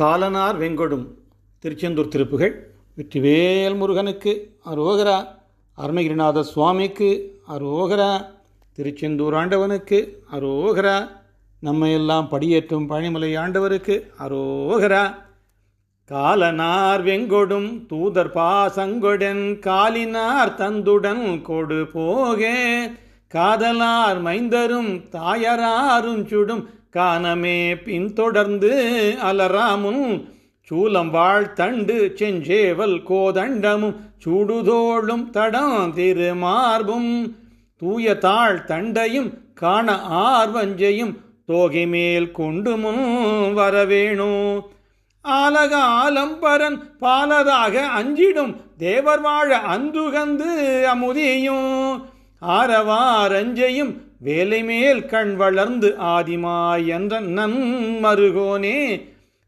காலனார் வெங்கொடும். திருச்செந்தூர் திருப்புகள் வெற்றிவேல் முருகனுக்கு அரோகரா. அருணகிரிநாத சுவாமிக்கு அரோகரா. திருச்செந்தூர் ஆண்டவனுக்கு அரோகரா. நம்மையெல்லாம் படியேற்றும் பழனிமலை ஆண்டவருக்கு அரோகரா. காலனார் வெங்கொடும் தூதர் பாசங்கொடன் காலினார் தந்துடன் கொடு போகே. காதலார் மைந்தரும் தாயராரும் சுடும் கானமே பின்தொடர்ந்து அலராமும் சூலம் வாழ் தண்டு செஞ்சேவல் கோதண்டமும் சூடுதோளும் தடம் திருமார்பும் தூய தாழ் தண்டையும் காண ஆர்வஞ்சையும் தோகை மேல் கொண்டு முன் ஆலக ஆலம்பரன் பாலதாக அஞ்சிடும் தேவர் வாழ அந்துகந்து அமுதியும் ஆரவாரஞ்சையும் வேலை மேல் கண் வளர்ந்து ஆதிமாய் என்ற நன்மருகோனே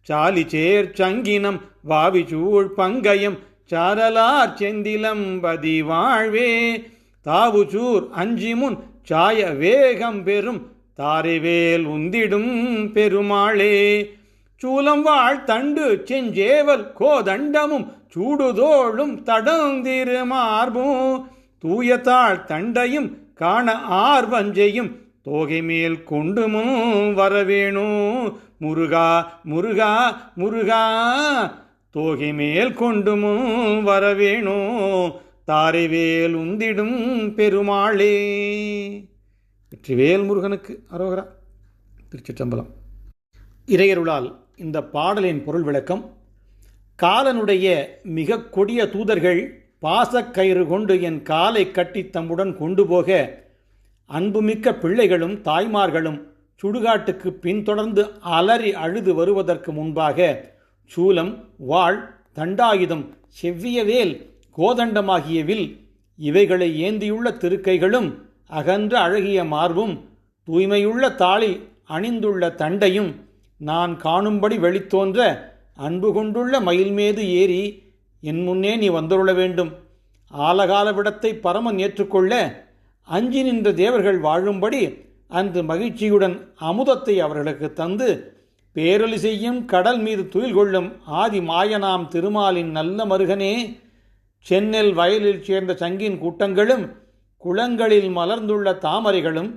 சாலி சேர் சங்கினம் வாவிச்சூழ் பங்கயம் சாரலார் செந்திலம் பதி வாழ்வே. தாவுச்சூர் அஞ்சி முன் சாய வேகம் பெறும் தாரைவேல் உந்திடும் பெருமாளே. சூலம் வாழ் தண்டு செஞ்சேவல் கோதண்டமும் சூடுதோளும் தடந்திரு மார்பும் தூயத்தாள் தண்டையும் காண ஆர்வஞ்சையும் தோகை மேல் கொண்டுமும் வரவேணும் முருகா முருகா முருகா தோகை மேல் கொண்டுமும் வரவேணும் தாரைவேல் உந்திடும் பெருமாளே. வெற்றிவேல் முருகனுக்கு அரோகரா. திருச்சிற்றம்பலம். இறையருளால் இந்த பாடலின் பொருள் விளக்கம் காலனுடைய மிக கொடிய தூதர்கள் பாசக்கயிறு கொண்டு என் காலை கட்டி தம்முடன் கொண்டு போக அன்புமிக்க பிள்ளைகளும் தாய்மார்களும் சுடுகாட்டுக்கு பின்தொடர்ந்து அலறி அழுது வருவதற்கு முன்பாக சூலம் வாழ் தண்டாயுதம் செவ்விய வேல் கோதண்டமாகிய வில் இவைகளை ஏந்தியுள்ள திருக்கைகளும் அகன்ற அழகிய மார்பும் தூய்மையுள்ள தாளி அணிந்துள்ள தண்டையும் நான் காணும்படி வெளித்தோன்ற அன்பு கொண்டுள்ள மயில் மீது ஏறி என் முன்னே நீ வந்துருள வேண்டும். ஆலகால விடத்தை பரமன் ஏற்றுக்கொள்ள அஞ்சி நின்ற தேவர்கள் வாழும்படி அன்று மகிழ்ச்சியுடன் அமுதத்தை அவர்களுக்கு தந்து பேரொலி செய்யும் கடல் மீது துயில் கொள்ளும் ஆதி மாயனாம் திருமாலின் நல்ல மருகனே சென்னல் வயலில் சேர்ந்த சங்கின் கூட்டங்களும் குளங்களில் மலர்ந்துள்ள தாமரைகளும்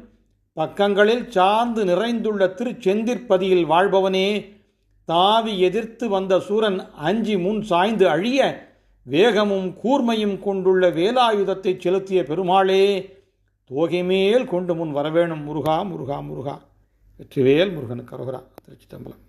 பக்கங்களில் சார்ந்து நிறைந்துள்ள திருச்செந்திற்பதியில் வாழ்பவனே தாவி எதிர்த்து வந்த சூரன் அஞ்சி முன் சாய்ந்து அழிய வேகமும் கூர்மையும் கொண்டுள்ள வேலாயுதத்தை செலுத்திய பெருமாளே தோகை மேல் கொண்டு முன் வரவேணும். முருகா முருகா முருகா. வெற்றிவேல் முருகனுக்கு அரோகரா. திருச்சி தம்பலம்